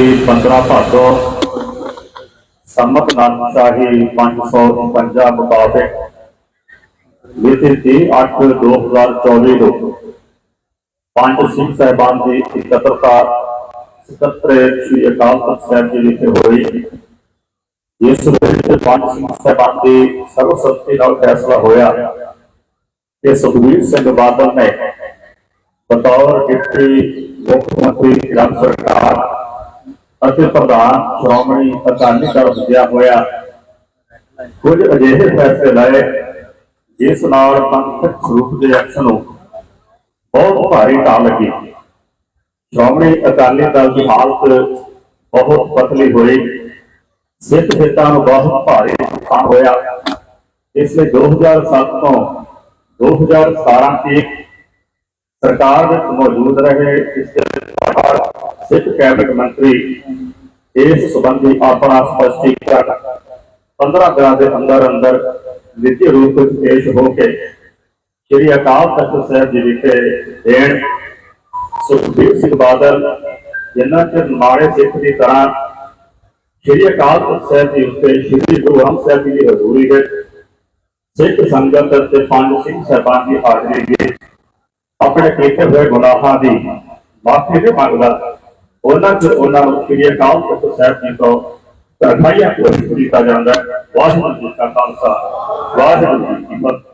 15 ਭਾਦੋ ਸੰਮਤ ਨਾਨਕਸ਼ਾਹੀ 555 ਮੁਤਾਬਕ ਮਿਤੀ 8 2024 ਨੂੰ ਪੰਜ ਸਿੰਘ ਸਾਹਿਬਾਨ ਦੀ ਇਕੱਤਰਤਾ ਸਕੱਤਰ ਸ੍ਰੀ ਅਕਾਲ ਤਖਤ ਸਾਹਿਬ ਜੀ ਵਿਖੇ ਹੋਈ। ਇਸ ਵਿੱਚ ਪੰਜ ਸਿੰਘ ਸਾਹਿਬਾਨ ਦੀ ਸਰਵਸੰਮਤੀ ਨਾਲ ਫੈਸਲਾ ਹੋਇਆ ਕਿ ਸੁਖਬੀਰ ਸਿੰਘ ਬਾਦਲ ਨੇ ਬਤੌਰ ਡਿਪਟੀ ਮੁੱਖ ਮੰਤਰੀ ਪੰਜਾਬ ਸਰਕਾਰ ਅਤੇ ਪ੍ਰਧਾਨ ਸ਼੍ਰੋਮਣੀ ਅਕਾਲੀ ਦਲ ਵਿਦਿਆ ਹੋਇਆ। ਕੁਝ ਅਜਿਹੇ ਫੈਸਲੇ ਲਏ, ਜਿਸ ਨਾਲ ਪੰਥਕ ਸਰੂਪ ਦੇ ਐਕਸ਼ਨ ਨੂੰ ਬਹੁਤ ਭਾਰੀ ਢਾਹ ਲੱਗੀ। ਸ਼੍ਰੋਮਣੀ ਅਕਾਲੀ ਦਲ ਦੀ ਹਾਲਤ ਬਹੁਤ ਪਤਲੀ ਹੋਈ। ਸਿੱਖ ਹਿੱਤਾਂ ਨੂੰ ਬਹੁਤ ਭਾਰੀ ਨੁਕਸਾਨ ਹੋਇਆ। ਇਸ ਲਈ 2007 ਤੋਂ 2017 ਤੱਕ ਸਰਕਾਰ ਵਿੱਚ ਮੌਜੂਦ ਰਹੇ ਇਸ ਦੇ ਸਿੱਖ ਕੈਬਨਿਟ ਮੰਤਰੀ ਇਸ ਸੰਬੰਧੀ ਆਪਣਾ ਸਪਸ਼ਟੀਕਰਨ 15 ਦਿਨਾਂ ਦੇ ਅੰਦਰ ਅੰਦਰ ਲਿਖਤੀ ਰੂਪ ਵਿੱਚ ਪੇਸ਼ ਹੋ ਕੇ ਸ਼੍ਰੀ ਅਕਾਲ ਤਖਤ ਸਾਹਿਬ ਜੀ ਵਿਖੇ ਦੇਣ ਸੁਖਬੀਰ ਸਿੰਘ ਬਾਦਲ ਜਿਨ੍ਹਾਂ ਚ ਮਾੜੇ ਸਿੱਖ ਦੀ ਤਰ੍ਹਾਂ ਸ਼੍ਰੀ ਅਕਾਲ ਤਖਤ ਸਾਹਿਬ ਜੀ ਉੱਤੇ ਸ਼੍ਰੀ ਗੁਰੂ ਗ੍ਰੰਥ ਸਾਹਿਬ ਜੀ ਦੀ ਹਜ਼ੂਰੀ ਵਿੱਚ ਸਿੱਖ ਸੰਗਤ ਤੇ ਪੰਜ ਸਿੰਘ ਸਾਹਿਬਾਨ ਦੀ ਹਾਜ਼ਰੀ ਵਿੱਚ ਆਪਣੇ ਕੀਤੇ ਹੋਏ ਗੁਨਾਹਾਂ ਦੀ ਮਾਫੀ ਦੇ ਮੰਗਦਾ ਉਹਨਾਂ ਚ ਉਹਨਾਂ ਨੂੰ ਸ਼੍ਰੀ ਅਕਾਲ ਤਖਤ ਸਾਹਿਬ ਜੀ ਤੋਂ ਤਰਖਾਈਆਂ ਕੋਈ ਕੀਤਾ ਜਾਂਦਾ ਹੈ। ਵਾਹਿਗੁਰੂ ਜੀ ਕਾ ਖਾਲਸਾ, ਵਾਹਿਗੁਰੂ ਜੀ ਕੀ ਫਤਿਹ